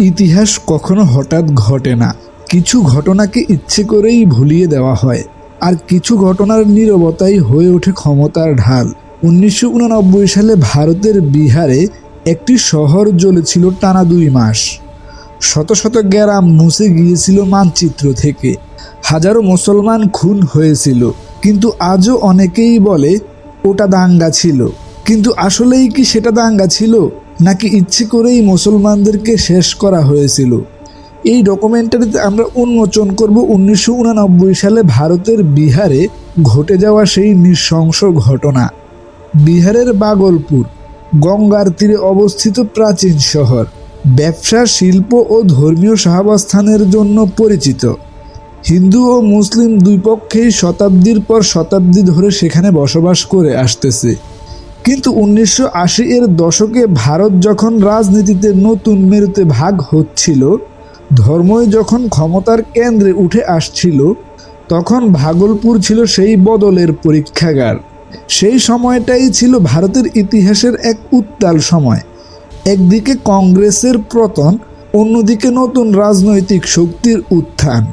ইতিহাস কখনো হঠাৎ ঘটে না। কিছু ঘটনাকে ইচ্ছে করেই ভুলিয়ে দেওয়া হয়। আর কিছু ঘটনার নীরবতাই হয়ে ওঠে ক্ষমতার ঢাল। উনিশশো উননব্বই সালে ভারতের বিহারে একটি শহর জ্বলেছিল টানা দুই মাস। শত শত গ্রাম মুছে গিয়েছিল মানচিত্র থেকে। হাজারো মুসলমান খুন হয়েছিল। কিন্তু আজও অনেকেই বলে, ওটা দাঙ্গা ছিল। কিন্তু আসলেই কি সেটা দাঙ্গা ছিল? নাকি ইচ্ছে করেই মুসলমানদেরকে শেষ করা হয়েছিল? এই ডকুমেন্টারিতে আমরা উন্মোচন করব উনিশশো উননব্বই সালে ভারতের বিহারে ঘটে যাওয়া সেই নৃশংস ঘটনা। বিহারের বাগলপুর, গঙ্গার তীরে অবস্থিত প্রাচীন শহর। ব্যবসা, শিল্প ও ধর্মীয় সহাবস্থানের জন্য পরিচিত। হিন্দু ও মুসলিম দুই পক্ষেই শতাব্দীর পর শতাব্দী ধরে সেখানে বসবাস করে আসতেছে। কিন্তু উনিশশো আশি এর দশকে ভারত যখন রাজনীতিতে নতুন মেরুতে ভাগ হচ্ছিল, ধর্মই যখন ক্ষমতার কেন্দ্রে উঠে আসছিল, তখন ভাগলপুর ছিল সেই বদলের পরীক্ষাগার। সেই সময়টাই ছিল ভারতের ইতিহাসের এক উত্তাল সময়। একদিকে কংগ্রেসের পতন, অন্যদিকে নতুন রাজনৈতিক শক্তির উত্থান।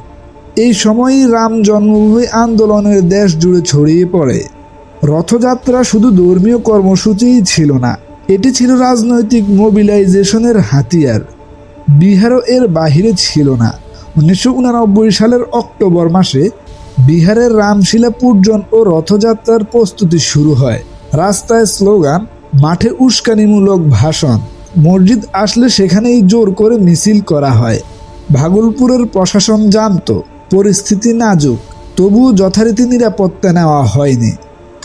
এই সময়ই রাম জন্মভূমি আন্দোলনের দেশ জুড়ে ছড়িয়ে পড়ে। রথযাত্রা শুধু ধর্মীয় কর্মসূচিই ছিল না, এটি ছিল রাজনৈতিক মোবিলাইজেশনের হাতিয়ার। বিহারও এর বাহিরে ছিল না। উনিশশো উননব্বই সালের অক্টোবর মাসে বিহারের রামশিলা পূর্জন ও রথযাত্রার প্রস্তুতি শুরু হয়। রাস্তায় স্লোগান, মাঠে উস্কানিমূলক ভাষণ। মসজিদ আসলে সেখানেই জোর করে মিছিল করা হয়। ভাগলপুরের প্রশাসন জানত, পরিস্থিতি নাজুক, তবুও যথারীতি নিরাপত্তা নেওয়া হয়নি।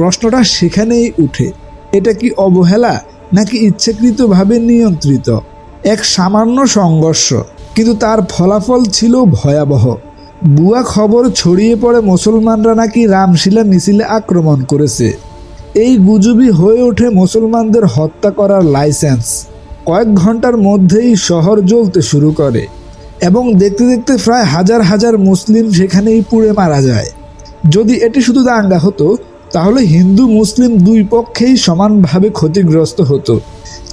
প্রশ্নটা সেখানেই উঠে। এটা কি অবহেলা নাকি ইচ্ছাকৃতভাবে নিয়ন্ত্রিত? এক সামান্য সংঘর্ষ, কিন্তু তার ফলাফল ছিল ভয়াবহ। বুয়া খবর ছড়িয়ে পড়ে মুসলমানরা নাকি রামশিলা মিছিলে আক্রমণ করেছে। এই গুজবই হয়ে ওঠে মুসলমানদের হত্যা করার লাইসেন্স। কয়েক ঘণ্টার মধ্যেই শহর জ্বলতে শুরু করে এবং দেখতে দেখতে প্রায় হাজার হাজার মুসলিম সেখানেই পুড়ে মারা যায়। যদি এটি শুধু দাঙ্গা হতো তাহলে হিন্দু, মুসলিম দুই পক্ষেই সমানভাবে ক্ষতিগ্রস্ত হতো।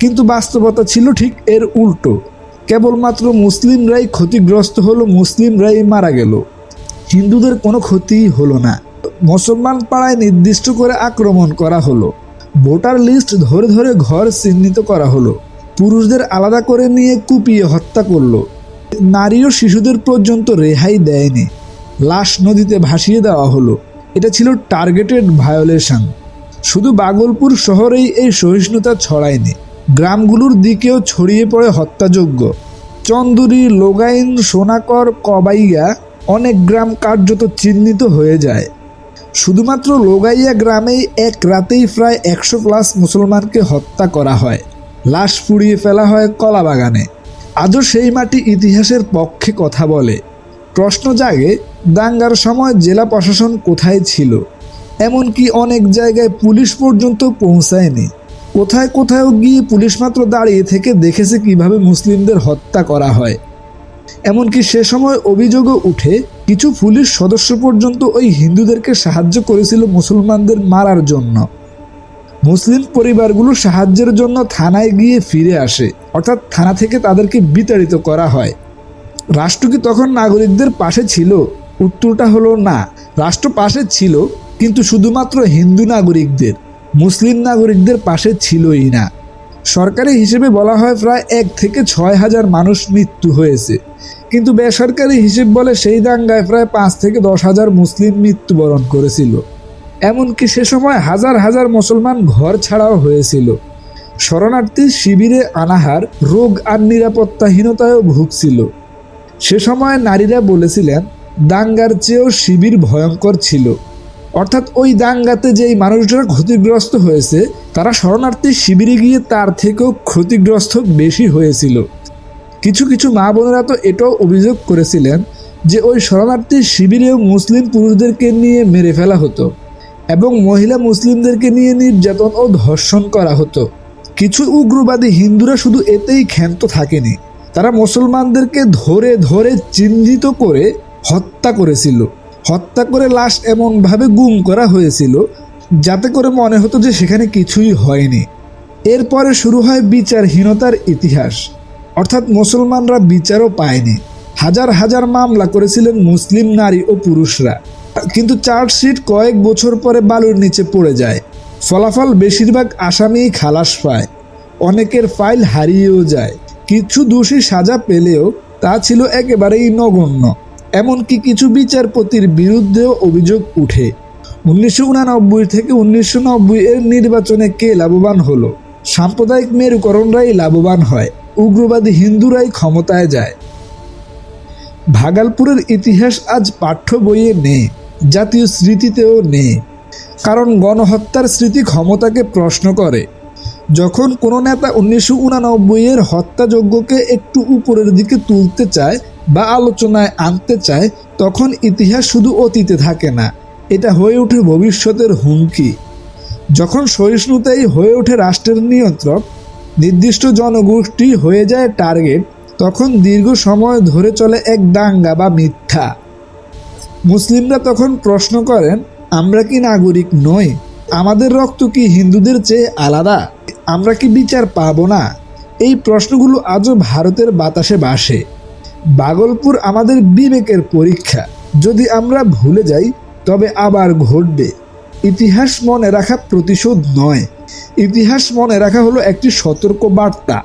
কিন্তু বাস্তবতা ছিল ঠিক এর উল্টো। কেবলমাত্র মুসলিমরাই ক্ষতিগ্রস্ত হলো, মুসলিমরাই মারা গেল। হিন্দুদের কোনো ক্ষতিই হলো না। মুসলমান পাড়ায় নির্দিষ্ট করে আক্রমণ করা হলো। ভোটার লিস্ট ধরে ধরে ঘর চিহ্নিত করা হলো। পুরুষদের আলাদা করে নিয়ে কুপিয়ে হত্যা করল। নারী ও শিশুদের পর্যন্ত রেহাই দেয়নি। লাশ নদীতে ভাসিয়ে দেওয়া হলো। এটা ছিল টার্গেটেড ভায়োলেশন শুধু বাগলপুর শহরেই এই সহিষ্ণুতা ছড়ায়নি। গ্রামগুলোর দিকেও ছড়িয়ে পড়ে হত্যাযোগ্য চন্দুরি, লোগাইন, সোনাকর, কবাইয়া অনেক গ্রাম কার্যত চিহ্নিত হয়ে যায়। শুধুমাত্র লোগাইয়া গ্রামেই এক রাতেই প্রায় একশো প্লাস মুসলমানকে হত্যা করা হয়। লাশ পুড়িয়ে ফেলা হয় কলা বাগানে আজও সেই মাটি ইতিহাসের পক্ষে কথা বলে। প্রশ্ন জাগে দাঙ্গার সময় জেলা প্রশাসন কোথায় ছিল? এমনকি অনেক জায়গায় পুলিশ পর্যন্ত পৌঁছায়নি। কোথায় কোথাও গিয়ে পুলিশ মাত্র দাঁড়িয়ে থেকে দেখেছে কীভাবে মুসলিমদের হত্যা করা হয়। এমনকি সে সময় অভিযোগও উঠে, কিছু পুলিশ সদস্য পর্যন্ত ওই হিন্দুদেরকে সাহায্য করেছিল মুসলমানদের মারার জন্য। মুসলিম পরিবারগুলো সাহায্যের জন্য থানায় গিয়ে ফিরে আসে, অর্থাৎ থানা থেকে তাদেরকে বিতাড়িত করা হয়। রাষ্ট্র কি তখন নাগরিকদের পাশে ছিল? উত্তরটা হলো না। রাষ্ট্র পাশে ছিল, কিন্তু শুধুমাত্র হিন্দু নাগরিকদের, মুসলিম নাগরিকদের পাশে ছিলই না। সরকারি হিসেবে বলা হয় প্রায় এক থেকে ছয় হাজার মানুষ মৃত্যু হয়েছে। কিন্তু বেসরকারি হিসেব বলে সেই দাঙ্গায় প্রায় পাঁচ থেকে দশ হাজার মুসলিম মৃত্যুবরণ করেছিল। এমনকি সে সময় হাজার হাজার মুসলমান ঘর ছাড়াও হয়েছিল। শরণার্থী শিবিরে আনাহার, রোগ আর নিরাপত্তাহীনতায়ও ভুগছিল। সে সময় নারীরা বলেছিলেন দাঙ্গার চেয়েও শিবির ভয়ঙ্কর ছিল। অর্থাৎ ওই দাঙ্গাতে যেই মানুষরা ক্ষতিগ্রস্ত হয়েছে, তারা শরণার্থী শিবিরে গিয়ে তার থেকেও ক্ষতিগ্রস্ত বেশি হয়েছিল। কিছু কিছু মা বোনেরা তো এটাও অভিযোগ করেছিলেন যে ওই শরণার্থী শিবিরেও মুসলিম পুরুষদেরকে নিয়ে মেরে ফেলা হতো এবং মহিলা মুসলিমদেরকে নিয়ে নির্যাতন ও ধর্ষণ করা হতো। কিছু উগ্রবাদী হিন্দুরা শুধু এতেই ক্ষান্ত থাকেনি। তারা মুসলমানদেরকে ধরে ধরে চিহ্নিত করে হত্যা করেছিল। হত্যা করে লাশ এমনভাবে গুম করা হয়েছিল যাতে করে মনে হতো যে সেখানে কিছুই হয়নি। এরপরে শুরু হয় বিচারহীনতার ইতিহাস। অর্থাৎ মুসলমানরা বিচারও পায়নি। হাজার হাজার মামলা করেছিলেন মুসলিম নারী ও পুরুষরা। কিন্তু চার্জশিট কয়েক বছর পরে বালুর নিচে পড়ে যায়। ফলাফল বেশিরভাগ আসামি খালাস পায়। অনেকের ফাইল হারিয়েও যায়। কিছু দোষী সাজা পেলেও তা ছিল একেবারেই নগণ্য। এমনকি কিছু বিচারপতির বিরুদ্ধেও অভিযোগ উঠে। উনিশশো উনানব্বই থেকে উনিশশো নব্বই এর নির্বাচনে কে লাভবান হলো? সাম্প্রদায়িক মেরুকরণরাই লাভবান হয়, উগ্রবাদী হিন্দুরাই ক্ষমতায় যায়। ভাগালপুরের ইতিহাস আজ পাঠ্য বইয়ে নেই, জাতীয় স্মৃতিতেও নেই, কারণ গণহত্যার স্মৃতি ক্ষমতাকে প্রশ্ন করে। যখন কোনো নেতা উনিশশো উনানব্বই এর হত্যাযজ্ঞকে একটু উপরের দিকে তুলতে চায় বা আলোচনায় আনতে চায়, তখন ইতিহাস শুধু অতীতে থাকে না, এটা হয়ে ওঠে ভবিষ্যতের হুমকি। যখন সহিষ্ণুতাই হয়ে ওঠে রাষ্ট্রের নিয়ন্ত্রক, নির্দিষ্ট জনগোষ্ঠী হয়ে যায় টার্গেট, তখন দীর্ঘ সময় ধরে চলে এক দাঙ্গা বা মিথ্যা। মুসলিমরা তখন প্রশ্ন করেন, আমরা কি নাগরিক নই? আমাদের রক্ত কি হিন্দুদের চেয়ে আলাদা? আমরা কি বিচার পাবো না? এই প্রশ্নগুলো আজও ভারতের বাতাসে বাসে বাগলপুর আমাদের বিবেকের পরীক্ষা। যদি আমরা ভুলে যাই, তবে আবার ঘটবে। ইতিহাস মনে রাখা প্রতিশোধ নয়। ইতিহাস মনে রাখা হলো একটি সতর্ক বার্তা।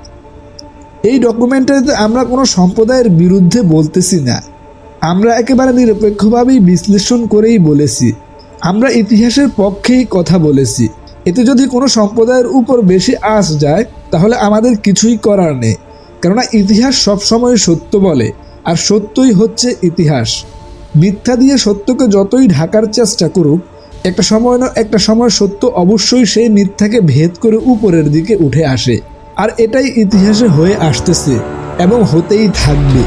এই ডকুমেন্টারিতে আমরা কোনো সম্প্রদায়ের বিরুদ্ধে বলতেছি না। আমরা একেবারে নিরপেক্ষভাবেই বিশ্লেষণ করেই বলেছি। আমরা ইতিহাসের পক্ষেই কথা বলেছি। এতে যদি কোনো সম্প্রদায়ের উপর বেশি আস যায়, তাহলে আমাদের কিছুই করার নেই। কেননা ইতিহাস সবসময় সত্য বলে, আর সত্যই হচ্ছে ইতিহাস। মিথ্যা দিয়ে সত্যকে যতই ঢাকার চেষ্টা করুক, একটা সময় না একটা সময় সত্য অবশ্যই সেই মিথ্যাকে ভেদ করে উপরের দিকে উঠে আসে। আর এটাই ইতিহাসে হয়ে আসতেছে এবং হতেই থাকবে।